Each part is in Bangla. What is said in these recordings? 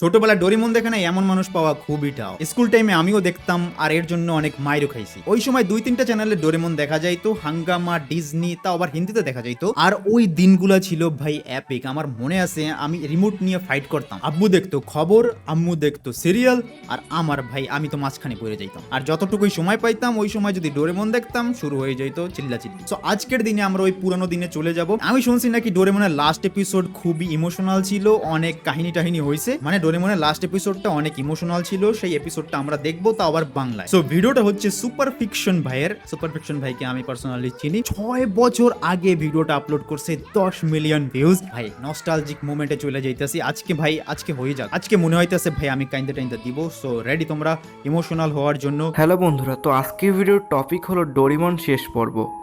ছোটবেলায় ডোরিমন দেখে না এমন মানুষ পাওয়া খুবই টাও। স্কুল টাইমে আমিও দেখতাম আর এর জন্য অনেক মাইরও খাইছি। ওই সময় দুই তিনটা চ্যানেলে ডোরিমন দেখা যাইতো, হাঙ্গামা, ডিজনি তা আবার হিন্দিতে দেখা যাইতো। আর ওই দিনগুলা ছিল ভাই অ্যাপিক আমার মনে আছে আমি রিমোট নিয়ে ফাইট করতাম। আব্বু দেখতো খবর, আম্মু দেখতো সিরিয়াল আর আমার ভাই, আমি তো মাঝখানে পড়ে যাইতাম। আর যতটুকুই সময় পাইতাম, ওই সময় যদি ডোরেমন দেখতাম, শুরু হয়ে যাইতো চিল্লা চিল্লি তো আজকের দিনে আমরা ওই পুরানো দিনে চলে যাব। আমি শুনছি নাকি ডোরেমনের লাস্ট এপিসোড খুবই ইমোশনাল ছিল, অনেক কাহিনী টাহিনী হয়েছে মানে ডোরেমনের লাস্ট এপিসোডটা অনেক ইমোশনাল ছিল, সেই এপিসোডটা আমরা দেখব তা আবার বাংলায়। সো ভিডিওটা হচ্ছে সুপার ফিকশন ভাইয়ের। সুপার ফিকশন ভাইকে আমি পার্সোনালি চিনি। ছয় বছর আগে ভিডিওটা আপলোড করছে, দশ মিলিয়ন ভিউজ ভাই নস্টালজিক মোমেন্টে চলে যাইতেছি। আজকে ভাই, আজকে হয়ে যাক। আজকে মনে হইতেছে, ভাই, আমি কাইন্দা টাইন্দা দিব। সো রেডি তোমরা? ইমোশনাল হওয়ার জন্য। হ্যালো বন্ধুরা। তো আজকের ভিডিওর টপিক হলো ডোরিমন শেষ পর্ব।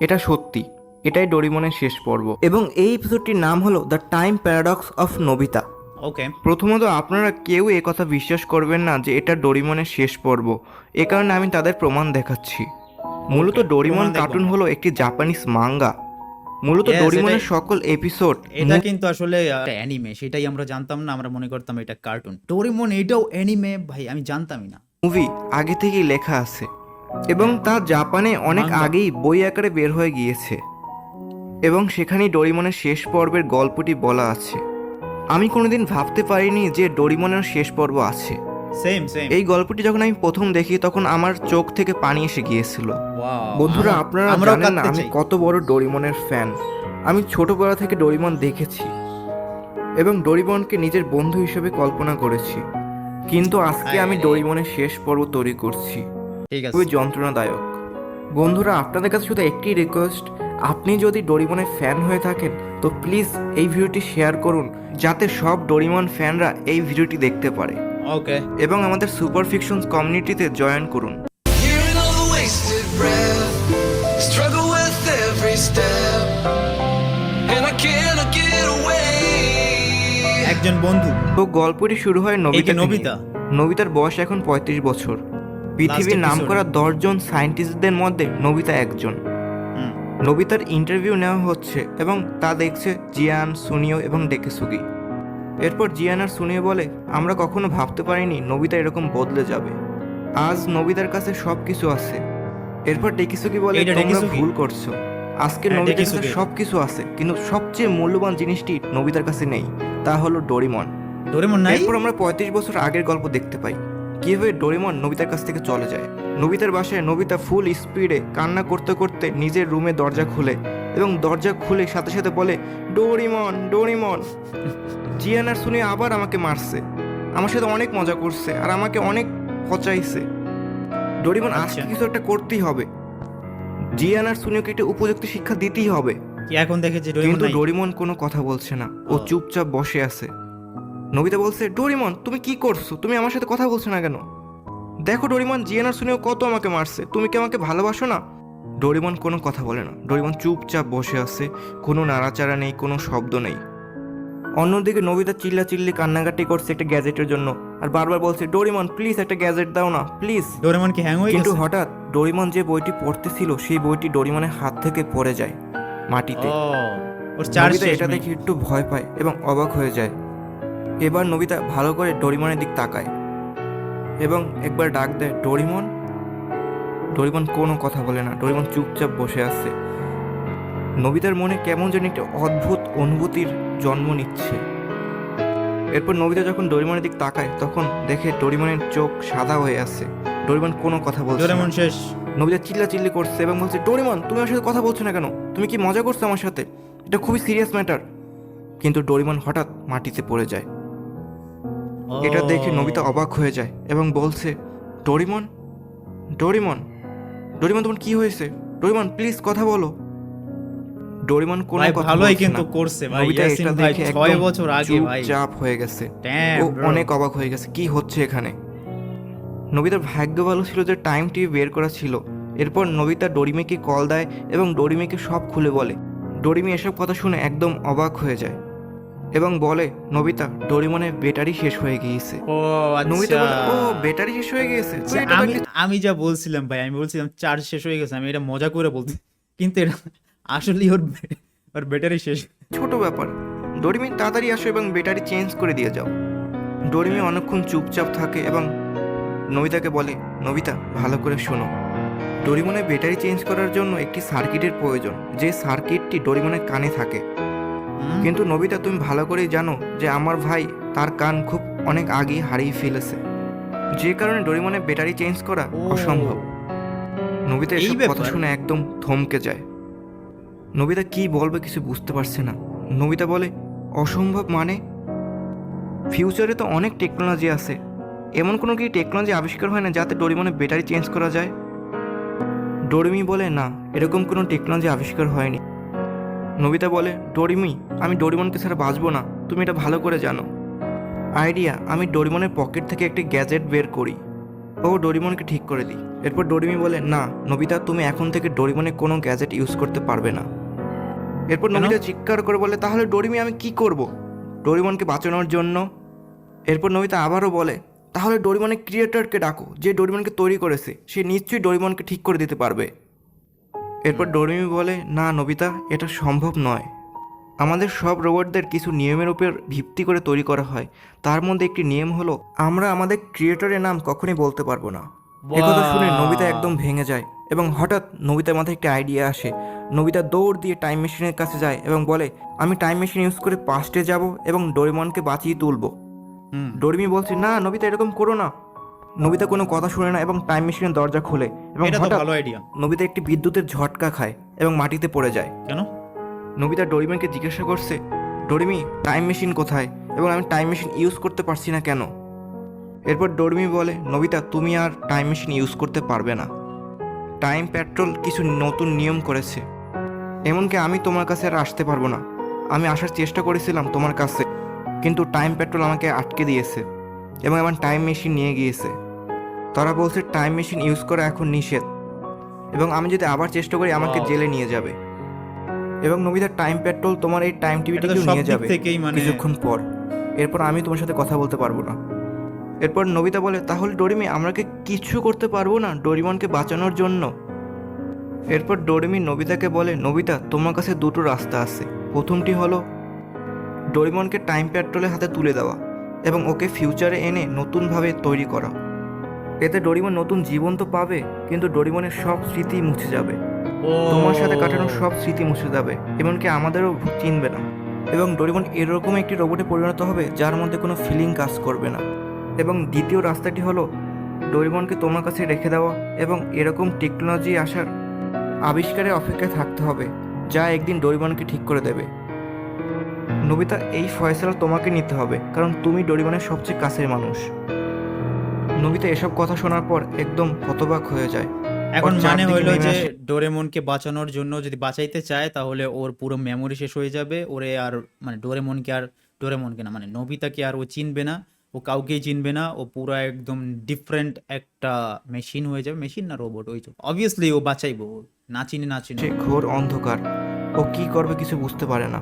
এটা সত্যি। এটাই ডোরিমনের শেষ পর্ব। এবং এই এপিসোডটির নাম হলো the time paradox of Nobita okay প্রথমত আপনারা কেউ কথা বিশ্বাস করবেন না যে এটা ডোরিমনের শেষ পর্ব। এ কারণে আমি তাদের প্রমাণ দেখাচ্ছি। মূলত ডোরিমন কার্টুন হলো একটি জাপানিজ মাঙ্গা। মূলত ডোরিমনের সকল এপিসোড এটা কিন্তু আসলে অ্যানিমে সেটাই আমরা জানতাম না আমরা মনে করতাম এটা কার্টুন ডোরেমন এটাও অ্যানিমে ভাই আমি জানতামই না। মুভি আগে থেকেই লেখা আছে এবং তা জাপানে অনেক আগেই বই আকারে বের হয়ে গিয়েছে। এবং সেখানেই ডোরিমনের শেষ পর্বের গল্পটি বলা আছে। আমি কোনোদিন ভাবতে পারিনি যে ডোরিমনের শেষ পর্ব আছে। সেম সেম এই গল্পটি যখন আমি প্রথম দেখি তখন আমার চোখ থেকে পানি এসে গিয়েছিল। বন্ধুরা আপনারা জানেন না আমি কত বড় ডোরিমনের ফ্যান আমি ছোটবেলা থেকে ডোরিমন দেখেছি এবং ডোরিমনকে নিজের বন্ধু হিসেবে কল্পনা করেছি। কিন্তু আজকে আমি ডোরিমনের শেষ পর্ব তৈরি করছি। খুবই যন্ত্রণাদায়ক। বন্ধুরা আপনাদের কাছে শুধু একটি রিকোয়েস্ট আপনি যদি ডোরিমনের ফ্যান হয়ে থাকেন তো প্লিজ এই ভিডিওটি শেয়ার করুন যাতে সব ডোরিমন ফ্যানরা এই ভিডিওটি দেখতে পারে। ওকে। এবং আমাদের সুপার ফিকশনস কমিউনিটিতে জয়েন করুন. একজন বন্ধু। তো গল্পটি শুরু হয় নবিতা নবিতা? নবিতার বয়স এখন পঁয়ত্রিশ বছর। পৃথিবীর নাম করা দশজন সায়েন্টিস্টদের মধ্যে নবিতা একজন। নবিতার ইন্টারভিউ নেওয়া হচ্ছে এবং তা দেখছে জিয়ান সুনিও এবং ডেকে ডেকেসুগি এরপর জিয়ান আর সুনিও বলে আমরা কখনো ভাবতে পারিনি নবিতা এরকম বদলে যাবে। আজ নবিতার কাছে সব কিছু আছে। এরপর ডেকিসুকি বলে তোমরা ভুল করছ। আজকে হ্যাঁ, নবিতার কাছে সব কিছু আছে কিন্তু সবচেয়ে মূল্যবান জিনিসটি নবিতার কাছে নেই। তা হলো ডোরিমন। ডোরেমন নাই? এরপর আমরা পঁয়ত্রিশ বছর আগের গল্প দেখতে পাই। কীভাবে ডোরিমন নবিতার কাছ থেকে চলে যায়। নবিতার বাসায় নবিতা ফুল স্পিডে কান্না করতে করতে নিজের রুমে দরজা খুলে এবং দরজা খুলে সাথে সাথে বলে ডোরিমন ডোরিমন। জিয়ান আর শুনে আবার আমাকে মারছে। আমার সাথে অনেক মজা করছে আর আমাকে অনেক পচাইছে। ডোরিমন আজকে আচ্ছা। কিছু একটা করতেই হবে। জিয়ান আর সুনিওকে একটা উপযুক্ত শিক্ষা দিতেই হবে। এখন দেখেছি ডোরেমন কিন্তু ডোরিমন কোনো কথা বলছে না। ও। চুপচাপ বসে আছে। নবিতা বলছে ডোরিমন তুমি কি করছ? তুমি আমার সাথে কথা বলছো না কেন? দেখো ডোরিমন জিয়ানার শুনেও কত আমাকে মারছে। তুমি কি আমাকে ভালোবাসো না? ডোরিমন কোনো কথা বলে না। ডোরিমন চুপচাপ বসে আছে। কোনো নাড়াচাড়া নেই কোনো শব্দ নেই। অন্যদিকে নবিতা চিল্লা চিল্লি কান্নাকাটি করছে একটা গ্যাজেটের জন্য আর বারবার বলছে ডোরিমন প্লিজ একটা গ্যাজেট দাও না প্লিজ ডোরেমন কি হ্যাং হয়ে কিন্তু হঠাৎ ডোরিমন যে বইটি পড়তেছিল সেই বইটি ডোরিমনের হাত থেকে পড়ে যায় মাটিতে। ও ওর চার্জ নবিতা এটা দেখে একটু ভয় পায় এবং অবাক হয়ে যায়। এবার নবিতা ভালো করে ডোরিমনের দিক তাকায়। এবং একবার ডাক দেয় ডোরিমন? ডোরিমন কোনো কথা বলে না। ডোরিমন চুপচাপ বসে আছে। নবিতার মনে কেমন যেন একটা অদ্ভুত অনুভূতির জন্ম নিচ্ছে। এরপর নবিতা যখন ডোরিমনের দিক তাকায় তখন দেখে ডোরিমনের চোখ সাদা হয়ে আছে। ডোরিমন কোনো কথা বলছে। ডোরেমন শেষ। নবিতা চিল্লা চিল্লি করছে এবং বলছে ডোরিমন তুমি আমার সাথে কথা বলছো না কেন? তুমি কি মজা করছ আমার সাথে? এটা খুবই সিরিয়াস ম্যাটার। কিন্তু ডোরিমন হঠাৎ মাটিতে পড়ে যায়। এটা দেখে। নবিতা অবাক হয়ে যায় এবং বলছে ডোরিমন ডোরিমন ডোরিমন তোমার কি হয়েছে? ডোরিমন প্লিজ কথা বলো। ডোরিমন কোনো কথা ভালোই কিন্তু করছে ভাই ইয়াসিন ভাই দেখে ছয় একদম বছর আগে ভাই। চুপচাপ হয়ে গেছে। ও অনেক অবাক হয়ে গেছে কি হচ্ছে এখানে? নবিতার ভাগ্য ভালো ছিল যে টাইম টিভি বের করা ছিল। এরপর নবিতা ডরিমিকে কল দেয় এবং ডরিমিকে সব খুলে বলে। ডরিমি এসব কথা শুনে একদম অবাক হয়ে যায়। এবং বলে নবিতা ডরিমনের ব্যাটারি শেষ হয়ে গিয়েছে। ও নবিতা আচ্ছা বলে ও ব্যাটারি শেষ হয়ে গিয়েছে? আচ্ছা, আমি আমি যা বলছিলাম ভাই আমি বলছিলাম চার্জ শেষ হয়ে গেছে আমি এটা মজা করে বলছি। কিন্তু এটা আসলে ওর ওর ব্যাটারি শেষ। ছোট ব্যাপার। ডরিমি তাড়াতাড়ি আসো এবং ব্যাটারি চেঞ্জ করে দিয়ে যাও। ডোরিমি অনেকক্ষণ চুপচাপ থাকে এবং নবিতাকে বলে নবিতা ভালো করে শোনো। ডোরিমনের ব্যাটারি চেঞ্জ করার জন্য একটি সার্কিটের প্রয়োজন। যে সার্কিটটি ডোরিমনের কানে থাকে? কিন্তু নবিতা তুমি ভালো করেই জানো যে আমার ভাই তার কান খুব অনেক আগেই হারিয়ে ফেলেছে। যে কারণে ডোরিমনের ব্যাটারি চেঞ্জ করা অসম্ভব। নবিতা এই এসব কথা শুনে একদম থমকে যায়। নবিতা কি বলবে কিছু বুঝতে পারছে না। নবিতা বলে অসম্ভব মানে? ফিউচারে তো অনেক টেকনোলজি আছে। এমন কোনো কি টেকনোলজি আবিষ্কার হয় না যাতে ডোরিমনের ব্যাটারি চেঞ্জ করা যায়? ডোরিমি বলে না এরকম কোনো টেকনোলজি আবিষ্কার হয়নি। নবিতা বলে ডোরিমি আমি ডোরিমনকে ছাড়া বাঁচবো না। তুমি এটা ভালো করে জানো। আইডিয়া আমি ডোরিমনের পকেট থেকে একটি গ্যাজেট বের করি। ও ডোরিমনকে ঠিক করে দিই। এরপর ডোরিমি বলে না নবিতা তুমি এখন থেকে ডোরিমনে কোনো গ্যাজেট ইউজ করতে পারবে না। এরপর? নবিতা চিৎকার করে বলে তাহলে ডোরিমি আমি কি করব? ডোরিমনকে বাঁচানোর জন্য। এরপর নবিতা আবারও বলে তাহলে ডোরিমনের ক্রিয়েটরকে ডাকো যে ডোরিমনকে তৈরি করেছে। সে নিশ্চয়ই ডোরিমনকে ঠিক করে দিতে পারবে। এরপর ডোরিমি বলে না নবিতা এটা সম্ভব নয়। আমাদের সব রোবটদের কিছু নিয়মের উপর ভিত্তি করে তৈরি করা হয়। তার মধ্যে একটি নিয়ম হলো আমরা আমাদের ক্রিয়েটরের নাম কখনই বলতে পারব না। একথা শুনে! নবিতা একদম ভেঙে যায় এবং হঠাৎ নবিতার মাথায় একটি আইডিয়া আসে। নবিতা দৌড় দিয়ে টাইম মেশিনের কাছে যায় এবং বলে আমি টাইম মেশিন ইউজ করে পাস্টে যাব এবং ডোরিমনকে বাঁচিয়ে তুলবো। ডোরিমি বলছে না নবিতা এরকম করো না। নবিতা কোনো কথা শুনে না এবং টাইম মেশিনের দরজা খোলে এবং এটা তো হঠাৎ ভালো আইডিয়া নবিতা একটি বিদ্যুতের ঝটকা খায় এবং মাটিতে পড়ে যায়। কেন? নবিতা ডোরিমনকে জিজ্ঞাসা করছে ডোরিমি টাইম মেশিন কোথায়? এবং আমি টাইম মেশিন ইউজ করতে পারছি না কেন? এরপর ডোরিমি বলে নবিতা তুমি আর টাইম মেশিন ইউজ করতে পারবে না। টাইম পেট্রোল কিছু নতুন নিয়ম করেছে। এমনকি আমি তোমার কাছে আর আসতে পারব না। আমি আসার চেষ্টা করেছিলাম তোমার কাছে কিন্তু টাইম পেট্রোল আমাকে আটকে দিয়েছে এবং আমার টাইম মেশিন নিয়ে গিয়েছে। তারা বলছে টাইম মেশিন ইউজ করা এখন নিষেধ। এবং আমি যদি আবার চেষ্টা করি আমাকে জেলে নিয়ে যাবে। এবং নবিতার টাইম পেট্রোল তোমার এই টাইম টিভিটিকেও নিয়ে যাবে মানে কিছুক্ষণ পর। এরপর আমি তোমার সাথে কথা বলতে পারব না। এরপর নবিতা বলে তাহলে ডোরিমি আমরা কি কিছু করতে পারব না ডোরিমনকে বাঁচানোর জন্য? এরপর ডোরিমি নবিতাকে বলে নবিতা তোমার কাছে দুটো রাস্তা আছে। প্রথমটি হলো ডোরিমনকে টাইম পেট্রোলের হাতে তুলে দেওয়া এবং ওকে ফিউচারে এনে নতুনভাবে তৈরি করা। এতে ডোরিমন নতুন জীবন তো পাবে কিন্তু ডোরিমনের সব স্মৃতি মুছে যাবে। তোমার সাথে কাটানো সব স্মৃতি মুছে যাবে এমনকি আমাদেরও চিনবে না। এবং ডোরিমন এরকম একটি রোবটে পরিণত হবে যার মধ্যে কোনো ফিলিং কাজ করবে না। এবং দ্বিতীয় রাস্তাটি হলো ডোরিমনকে তোমার কাছে রেখে দেওয়া এবং এরকম টেকনোলজি আসার আবিষ্কারের অপেক্ষায় থাকতে হবে যা একদিন ডোরিমনকে ঠিক করে দেবে। নবিতা এই ফয়সালা তোমাকে নিতে হবে কারণ তুমি ডোরিমনের সবচেয়ে কাছের মানুষ। নবিতা এসব কথা শোনার পর একদম হতবাক হয়ে যায়। এখন মানে হইল যে ডোরেমনকে বাঁচানোর জন্য যদি বাঁচাইতে চায় তাহলে ওর পুরো মেমোরি শেষ হয়ে যাবে। ওরে আর মানে ডোরেমনকে আর ডোরেমনকে না মানে নবিতাকে আর ও চিনবে না ও কাউকেই চিনবে না ও পুরো একদম ডিফারেন্ট একটা মেশিন হয়ে যাবে। মেশিন না রোবট ওই তো। অবভিয়াসলি ও বাঁচাইবো না চিনে না চিনে সে ঘোর অন্ধকার। ও কি করবে কিছু বুঝতে পারে না।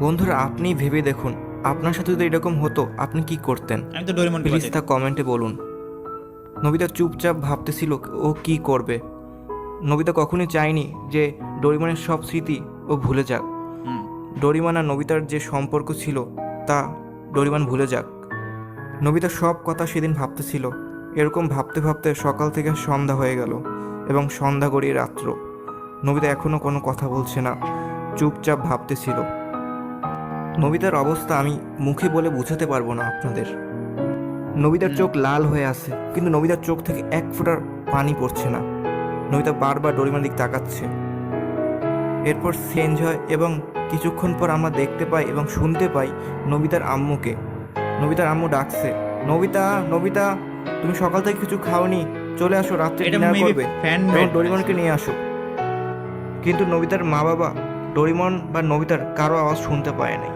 বন্ধুরা আপনি ভেবে দেখুন। আপনার সাথে যদি এরকম হতো আপনি কি করতেন? আমি তো ডোরেমনকে প্লিজ তা কমেন্টে বলুন। নবিতা চুপচাপ ভাবতেছিল ও কি করবে? নবিতা কখনোই চায়নি যে ডোরিমনের সব স্মৃতি ও ভুলে যাক। ডোরিমান আর নবিতার যে সম্পর্ক ছিল তা ডোরিমান ভুলে যাক। নবিতা সব কথা সেদিন ভাবতেছিল। এরকম ভাবতে ভাবতে সকাল থেকে সন্ধ্যা হয়ে গেল এবং সন্ধ্যা গড়িয়ে রাত্র। নবিতা এখনও কোনো কথা বলছে না। চুপচাপ ভাবতেছিল। নবিতার অবস্থা আমি মুখে বলে বোঝাতে পারব না আপনাদের। নবিতার চোখ লাল হয়ে আছে কিন্তু নবিতার চোখ থেকে এক ফোঁটার পানি পড়ছে না। নবিতা বারবার ডোরিমার দিক তাকাচ্ছে। এরপর চেঞ্জ হয় এবং কিছুক্ষণ পর আমরা দেখতে পাই এবং শুনতে পাই নবিতার আম্মুকে। নবিতার আম্মু ডাকছে নবিতা নবিতা তুমি সকাল থেকে কিছু খাওনি চলে আসো রাত্রে ডিনার করবে। ফ্যান নিয়ে আসো। কিন্তু নবিতার মা বাবা ডোরিমন বা নবিতার কারও আওয়াজ শুনতে পায় নাই।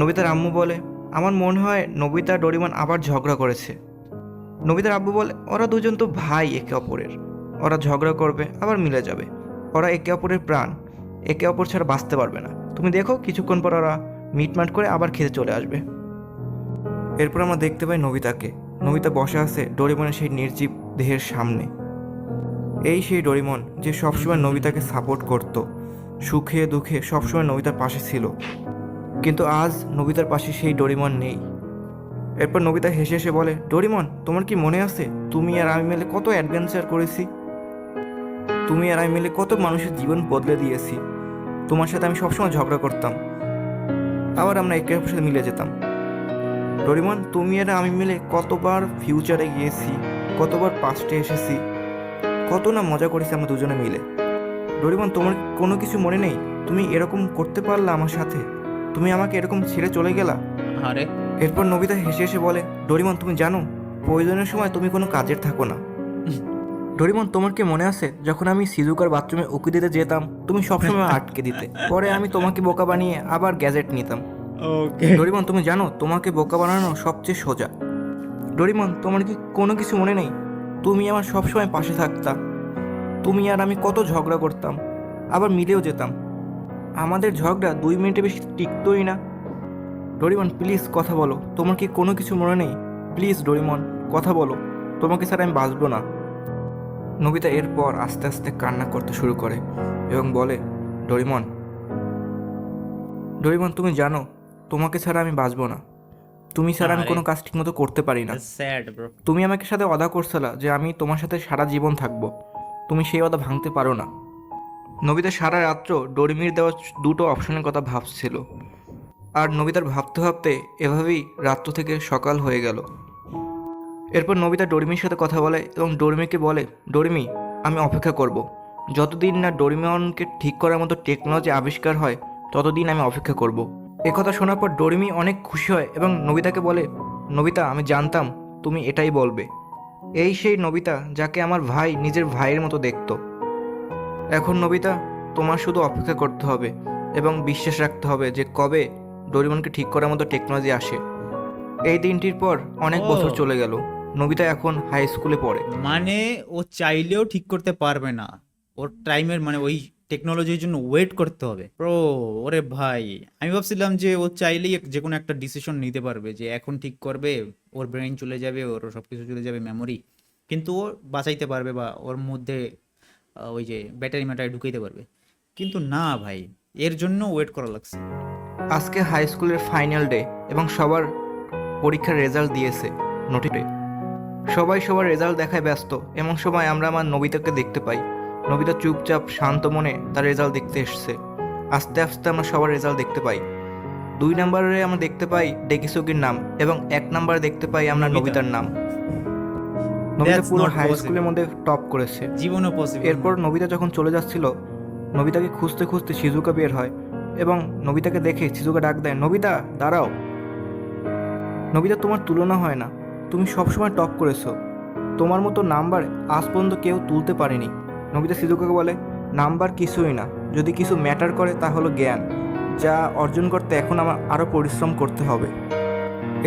নবিতার আম্মু বলে, আমার মনে হয় নবিতা, ডোরিমন আবার ঝগড়া করেছে। নবিতার আব্বু বলে, ওরা দুজন তো ভাই একে অপরের। ওরা ঝগড়া করবে, আবার মিলে যাবে। ওরা একে অপরের প্রাণ। একে অপর ছাড়া বাঁচতে পারবে না। তুমি দেখো কিছুক্ষণ পর ওরা মিটমাট করে আবার খেতে চলে আসবে। এরপর আমরা দেখতে পাই নবিতাকে। নবিতা বসে আছে ডোরিমনের সেই নির্জীব দেহের সামনে। এই সেই ডোরিমন যে সবসময় নবিতাকে সাপোর্ট করত। সুখে দুঃখে সবসময় নবিতার পাশে ছিল। কিন্তু আজ নবিতার পাশে সেই ডোরিমন নেই। এরপর নবিতা হেসে হেসে বলে, ডোরিমন, তোমার কি মনে আছে? তুমি আর আমি মিলে কত অ্যাডভেঞ্চার করেছি? তুমি আর আমি মিলে কত মানুষের জীবন বদলে দিয়েছি? তোমার সাথে আমি সবসময় ঝগড়া করতাম। আবার আমরা একে অপরের সাথে মিলে যেতাম। ডোরিমন, তুমি আর আমি মিলে কতবার ফিউচারে গিয়েছি, কতবার পাস্টে এসেছি, কত না মজা করেছি আমরা দুজনে মিলে। ডোরিমন তোমার কোনো কিছু মনে নেই? তুমি এরকম করতে পারলা আমার সাথে? তুমি আমাকে এরকম ছেড়ে চলে গেলা? আরে। এরপর নবিতা হেসে হেসে বলে ডোরিমন তুমি জানো প্রয়োজনের সময় তুমি কোনো কাজের থাকো না। ডোরিমন তোমার কি মনে আছে? যখন আমি সিজুকার বাথরুমে উকি দিতে যেতাম তুমি সবসময় আটকে দিতে। পরে আমি তোমাকে বোকা বানিয়ে আবার গ্যাজেট নিতাম। ওকে। ডোরিমন তুমি জানো তোমাকে বোকা বানানো সবচেয়ে সোজা। ডোরিমন তোমার কি কোনো কিছু মনে নেই? তুমি আমার সবসময় পাশে থাকতা। তুমি আর আমি কত ঝগড়া করতাম আবার মিলেও যেতাম। আমাদের ঝগড়া দুই মিনিটে বেশি টিকতোই না। ডোরিমন প্লিজ কথা বলো। তোমার কি কোনো কিছু মনে নেই? প্লিজ ডোরিমন কথা বলো। তোমাকে ছাড়া আমি বাঁচবো না। নবিতা এরপর আস্তে আস্তে কান্না করতে শুরু করে এবং বলে ডোরিমন ডোরিমন তুমি জানো তোমাকে ছাড়া আমি বাঁচবো না। তুমি ছাড়া আমি কোনো কাজ ঠিকমতো করতে পারি না। তুমি আমাকে সাথে অদা করছিলা যে আমি তোমার সাথে সারা জীবন থাকব। তুমি সেই কথা ভাঙতে পারো না নবিতা সারা রাত্র ডোরিমির দেওয়া দুটো অপশনের কথা ভাবছিল আর নবিতার ভাবতে ভাবতে এভাবেই রাত্র থেকে সকাল হয়ে গেল এরপর নবিতা ডোরিমির সাথে কথা বলে এবং ডোরিমিকে বলে, ডোরিমি, আমি অপেক্ষা করব। যতদিন না ডোরিমনকে ঠিক করার মতো টেকনোলজি আবিষ্কার হয়, ততদিন আমি অপেক্ষা করব। একথা শোনার পর ডোরিমি অনেক খুশি হয় এবং নবিতাকে বলে, নবিতা, আমি জানতাম তুমি এটাই বলবে এই সেই নবিতা যাকে আমার ভাই নিজের ভাইয়ের মতো দেখত। এখন নবিতা তোমার শুধু অপেক্ষা করতে হবে এবং বিশ্বাস রাখতে হবে যে কবে ডোরিমনকে ঠিক করার মতো টেকনোলজি আসে। এই দিনটির পর অনেক বছর চলে গেল। নবিতা এখন হাই স্কুলে পড়ে। মানে ও চাইলেও ঠিক করতে পারবে না। ওর টাইমের মানে ওই টেকনোলজির জন্য ওয়েট করতে হবে। প্রো ওরে ভাই, আমি ভাবছিলাম যে ও চাইলেই যে কোনো একটা ডিসিশন নিতে পারবে যে এখন ঠিক করবে, ওর ব্রেন চলে যাবে, ওর সব কিছু চলে যাবে মেমোরি কিন্তু ও বাঁচাইতে পারবে বা ওর মধ্যে ওই যে ব্যাটারি ম্যাটারি ঢুকাইতে পারবে। কিন্তু না ভাই, এর জন্য ওয়েট করা লাগছে। আজকে হাই স্কুলের ফাইনাল ডে এবং সবার পরীক্ষার রেজাল্ট দিয়েছে নোটিটে সবাই সবার রেজাল্ট দেখায় ব্যস্ত, এমন সময় আমরা আমার নবিতাকে দেখতে পাই। নবিতা চুপচাপ শান্ত মনে তার রেজাল্ট দেখতে এসছে। আস্তে আস্তে আমরা সবার রেজাল্ট দেখতে পাই। দুই নম্বরে আমরা দেখতে পাই ডেকিসুকির নাম এবং এক নম্বরে দেখতে পাই আমরা নবিতার নাম। নবিতা পুরো হাই স্কুলের মধ্যে টপ করেছে। জীবনও পসিবল এরপর নবিতা যখন চলে যাচ্ছিল নবিতাকে খুঁজতে খুঁজতে শিজুকা বের হয় এবং নবিতাকে দেখে শিজুকা ডাক দেয় নবিতা দাঁড়াও। নবিতা তোমার তুলনা হয় না। তুমি সবসময় টপ করেছ। তোমার মতো নাম্বার আজ পর্যন্ত কেউ তুলতে পারেনি। নবিতা শিজুকাকে বলে নাম্বার কিছুই না। যদি কিছু ম্যাটার করে তা হলো জ্ঞান। যা অর্জন করতে এখন আমার আরও পরিশ্রম করতে হবে।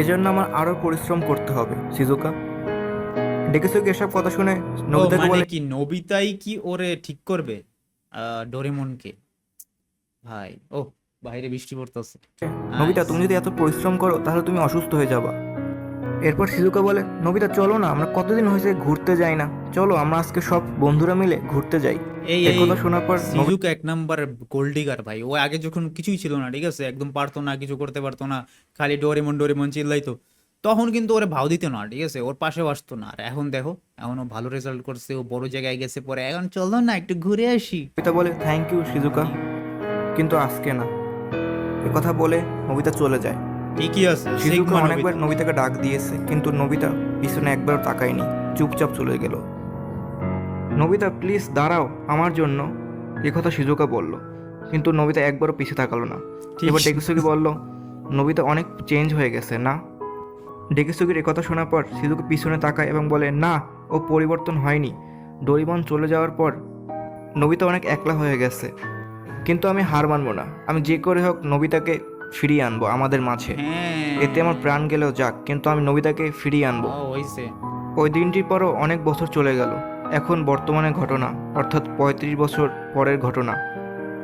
এজন্য আমার আরও পরিশ্রম করতে হবে। সিজুকা ডেকেছো কি এসব কথা শুনে নবিতাকে মানে বলে কি নবিতাই কি ওরে ঠিক করবে? ডোরেমনকে। ভাই ও বাইরে বৃষ্টি পড়তেছে। নবিতা তুমি যদি এত পরিশ্রম করো তাহলে তুমি অসুস্থ হয়ে যাবা। এরপর শিজুকা বলে নবিতা চলো না আমরা কতদিন হয়েছে ঘুরতে যাই না। চলো আমরা আজকে সব বন্ধুরা মিলে ঘুরতে যাই। এই কথা শোনার পর নবি- এক নাম্বার গোল্ডিগার ভাই। ও আগে যখন কিছুই ছিল না ঠিক আছে? একদম পারতো না কিছু করতে পারতো না খালি ডোরেমন ডোরেমন চিল্লাইতো। তখন কিন্তু ওরে ভাও দিত না ঠিক আছে? ওর পাশেও আসতো না। আর এখন দেখো এখন ও ভালো রেজাল্ট করছে ও বড় জায়গায় গেছে পরে। এখন চলো না একটু ঘুরে আসি। নবিতা বলে থ্যাংক ইউ শিজুকা কিন্তু আজকে না। এ কথা বলে নবিতা চলে যায়। ঠিকই আছে শিজুকা অনেকবার নবিতাকে ডাক দিয়েছে কিন্তু নবিতা পিছনে একবার তাকায়নি চুপচাপ চলে গেল। নবিতা প্লিজ দাঁড়াও আমার জন্য এ কথা শিজুকা বলল। কিন্তু নবিতা একবারও পিছে তাকালো না। এবার ডেকুসুকি বলল নবিতা অনেক চেঞ্জ হয়ে গেছে না? ডেকুসুকির কথা শোনার পর সিজুকে পিছনে তাকায় এবং বলে না ও পরিবর্তন হয়নি। ডোরিমন চলে যাওয়ার পর নবিতা অনেক একলা হয়ে গেছে। কিন্তু আমি হার মানবো না। আমি যে করে হোক নবিতাকে ফিরিয়ে আনব আমাদের মাঝে। হ্যাঁ। এতে আমার প্রাণ গেলেও যাক কিন্তু আমি নবিতাকে ফিরিয়ে আনব। ওই দিনটির পরও অনেক বছর চলে গেল। এখন বর্তমানে ঘটনা অর্থাৎ পঁয়ত্রিশ বছর পরের ঘটনা।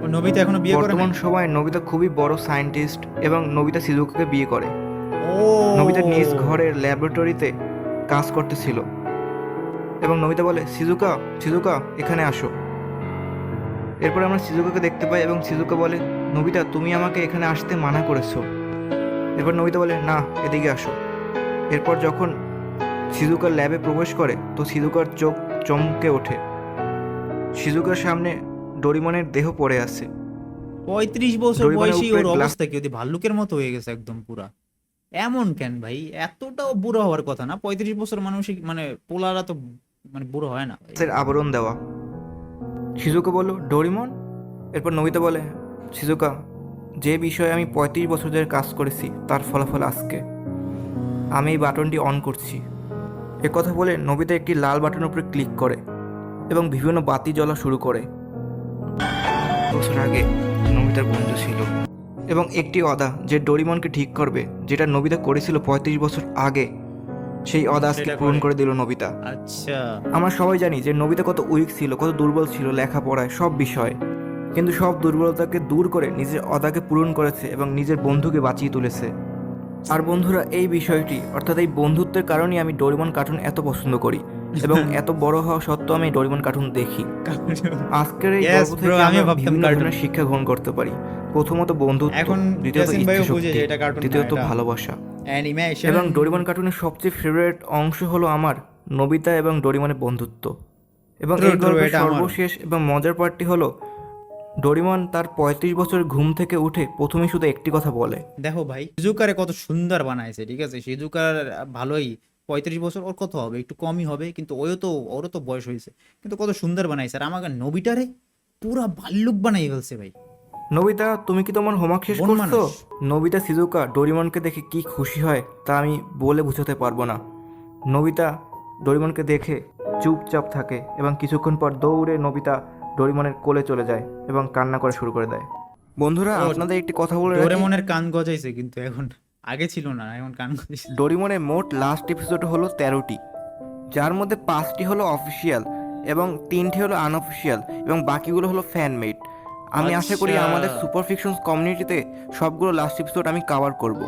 নবিতা এখনও বিয়ে করে বর্তমান? সময়ে নবিতা খুবই বড় সায়েন্টিস্ট এবং নবিতা সিজুকাকে বিয়ে করে। নবিতা নিজ ঘরের ল্যাবরেটরিতে কাজ করতেছিল। এবং নবিতা বলে সিজুকা সিজুকা এখানে আসো। এরপর আমরা সিজুকাকে দেখতে পাই এবং সিজুকা বলে নবিতা তুমি আমাকে এখানে আসতে মানা করেছ। এরপর নবিতা বলে না এদিকে আসো। এরপর যখন সিজুকার ল্যাবে প্রবেশ করে তো সিজুকার চোখ চমকে ওঠে। সিজুকার সামনে ডোরিমনের দেহ পড়ে আছে। পঁয়ত্রিশ বছর বয়সী ওর অবস্থা কি? ভাল্লুকের মতো হয়ে গেছে একদম পুরা। এমন কেন ভাই? এতটাও বুড়ো হওয়ার কথা না? পঁয়ত্রিশ বছর মানুষ মানে পোলারা তো মানে বুড়ো হয় না। আবরণ দেওয়া। শিজুকা বলল ডোরিমন? এরপর নবিতা বলে শিজুকা যে বিষয়ে আমি পঁয়ত্রিশ বছর ধরে কাজ করেছি তার ফলাফল আজকে। আমি এই বাটনটি অন করছি। এ কথা বলে নবিতা একটি লাল বাটনের উপরে ক্লিক করে এবং বিভিন্ন বাতি জ্বলা শুরু করে। বছর আগে নবিতার বন্ধু ছিল। এবং একটি অদা যে ডোরিমনকে ঠিক করবে যেটা নবিতা করেছিল পঁয়ত্রিশ বছর আগে সেই অদাসকে পূরণ করে। করে দিল নবিতা। আচ্ছা। আমরা সবাই জানি যে নবিতা কত উইক ছিল কত দুর্বল ছিল লেখাপড়ায় সব বিষয়। কিন্তু সব দুর্বলতাকে দূর করে নিজের অদাকে পূরণ করেছে এবং নিজের বন্ধুকে বাঁচিয়ে তুলেছে। আর বন্ধুরা এই বিষয়টি অর্থাৎ এই বন্ধুত্বের কারণেই আমি ডোরিমন কার্টুন এত পছন্দ করি এবং এত বড় হওয়া সত্ত্বেও আমি ডোরিমন কার্টুন দেখি। আজকের এই গল্প থেকে আমরা ভাবতাম বিভিন্ন ধরনের শিক্ষা গ্রহণ করতে পারি। প্রথমত বন্ধুত্ব এখন দ্বিতীয়ত ইচ্ছাশক্তি তৃতীয়ত ভালোবাসা। এবং ডোরিমন কার্টুনের সবচেয়ে ফেভারিট অংশ হলো আমার নবিতা এবং ডোরিমনের বন্ধুত্ব। এবং এই গল্পের সর্বশেষ এবং মজার পার্টটি হলো ডোরিমন তার পঁয়ত্রিশ বছরের ঘুম থেকে উঠে প্রথমে শুধু একটি কথা বলে। দেখো ভাই সিজুকারে কত সুন্দর বানাইছে ঠিক আছে? সিজুকার ভালোই পঁয়ত্রিশ বছর ওর কত হবে? একটু কমই হবে কিন্তু ওও তো ওরও তো বয়স হয়েছে। কিন্তু কত সুন্দর বানাইছে। আর আমাকে নবিটারে পুরা ভাল্লুক বানাই ফেলছে ভাই। নবিতা তুমি কি তোমার হোমওয়ার্ক শেষ করছ? নবিতা সিজুকা ডোরিমনকে দেখে কি খুশি হয় তা আমি বলে বোঝাতে পারব না। নবিতা ডোরিমনকে দেখে চুপচাপ থাকে এবং কিছুক্ষণ পর দৌড়ে নবিতা ডোরিমনের কোলে চলে যায় এবং কান্না করা শুরু করে দেয় বন্ধুরা আপনাদের একটি কথা বলে। ডোরেমনের কান গজাইছে কিন্তু এখন আগে ছিল না এখন কান গজাইছে ডোরিমনের মোট লাস্ট এপিসোড হলো তেরোটি যার মধ্যে পাঁচটি হলো অফিসিয়াল এবং তিনটি হলো আনঅফিসিয়াল এবং বাকিগুলো হলো ফ্যানমেড আমি আশা করি আচ্ছা। আমাদের সুপার ফিকশনস কমিউনিটিতে সবগুলো লাস্ট এপিসোড আমি কভার করব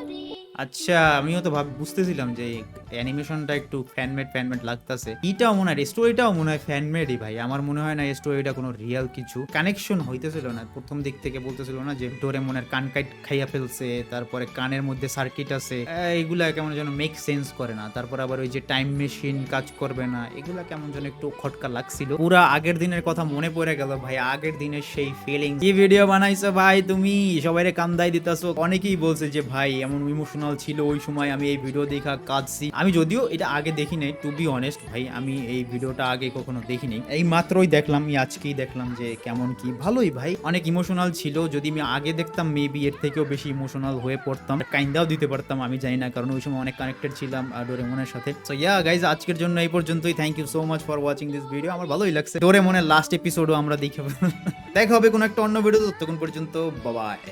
আচ্ছা আমিও তো ভাব বুঝতেছিলাম যে অ্যানিমেশনটা একটু ফ্যানমেড ফ্যানমেড লাগতেছে। এটাও মনে হয় স্টোরিটাও মনে হয় ফ্যানমেডই ভাই। আমার মনে হয় না স্টোরিটা কোনো রিয়েল কিছু। কানেকশন হইতেছিল না। প্রথম দিক থেকে বলতেছিল না যে ডোরেমনের কান কাইট খাইয়া ফেলছে, তারপরে কানের মধ্যে সার্কিট আছে। এগুলা কেমন যেন মেক সেন্স করে না। তারপর আবার ওই যে টাইম মেশিন কাজ করবে না। এগুলা কেমন যেন একটু খটকা লাগছিল। পুরা আগের দিনের কথা মনে পড়ে গেল ভাই। আগের দিনের সেই ফিলিং কি ভিডিও বানাইছো ভাই তুমি? সবাইরে কান্দাই দিতাছো। অনেকেই বলছে যে ভাই, এমন ইমোশনাল ছিল ওই সময় আমি এই ভিডিও দেখা কাঁদছি। আমি যদিও এটা আগে দেখি নাই টু বি অনেস্ট ভাই, আমি এই ভিডিওটা আগে কখনো দেখিনি। এই মাত্রই দেখলাম আজকেই দেখলাম যে কেমন কি। ভালোই ভাই, অনেক ইমোশনাল ছিল, যদি আমি আগে দেখতাম মেবি এর থেকেও বেশি ইমোশনাল হয়ে পড়তাম। কাইন্দাও দিতে পারতাম, আমি জানি না, কারণ ওই সময় অনেক কানেক্টেড ছিলাম ডোরেমনের সাথে। সো ইয়া গাইজ আজকের জন্য এই পর্যন্তই। Thank you so much for watching this video আমার ভালোই লাগছে। ডোরেমনের লাস্ট এপিসোডও আমরা দেখে দেখা হবে কোনো একটা অন্য ভিডিও ততক্ষণ পর্যন্ত বাবাই